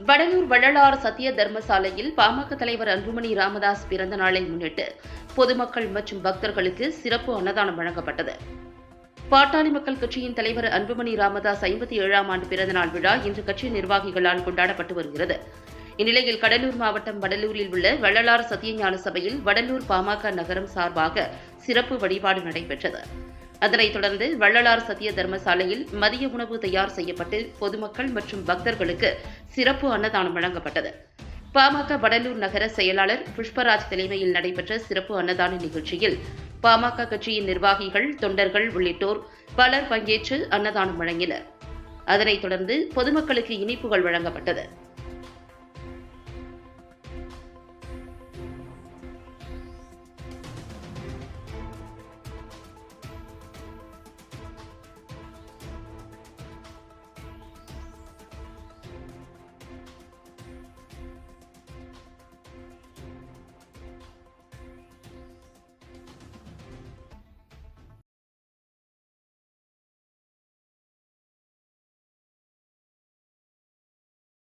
வடலூர் வள்ளலார் சத்திய தர்மசாலையில் பாமக தலைவர் அன்புமணி ராமதாஸ் பிறந்த நாளை முன்னிட்டு பொதுமக்கள் மற்றும் பக்தர்களுக்கு சிறப்பு அன்னதானம் வழங்கப்பட்டது. பாட்டாளி மக்கள் கட்சியின் தலைவர் அன்புமணி ராமதாஸ் ஐம்பத்தி ஏழாம் ஆண்டு பிறந்தநாள் விழா இன்று கட்சி நிர்வாகிகளால் கொண்டாடப்பட்டு வருகிறது. இந்நிலையில் கடலூர் மாவட்டம் வடலூரில் உள்ள வள்ளலார் சத்தியஞான சபையில் வடலூர் பாமக நகரம் சார்பாக சிறப்பு வழிபாடு நடைபெற்றது. அதனைத் தொடர்ந்து வள்ளலார் சத்திய தர்மசாலையில் மதிய உணவு தயார் செய்யப்பட்டு பொதுமக்கள் மற்றும் பக்தர்களுக்கு சிறப்பு அன்னதானம் வழங்கப்பட்டது. பாமக வடலூர் நகர செயலாளர் புஷ்பராஜ் தலைமையில் நடைபெற்ற சிறப்பு அன்னதான நிகழ்ச்சியில் பாமக கட்சியின் நிர்வாகிகள் தொண்டர்கள் உள்ளிட்டோர் பலர் பங்கேற்று அன்னதானம் வழங்கினர். அதனைத் தொடர்ந்து பொதுமக்களுக்கு இனிப்புகள் வழங்கப்பட்டது.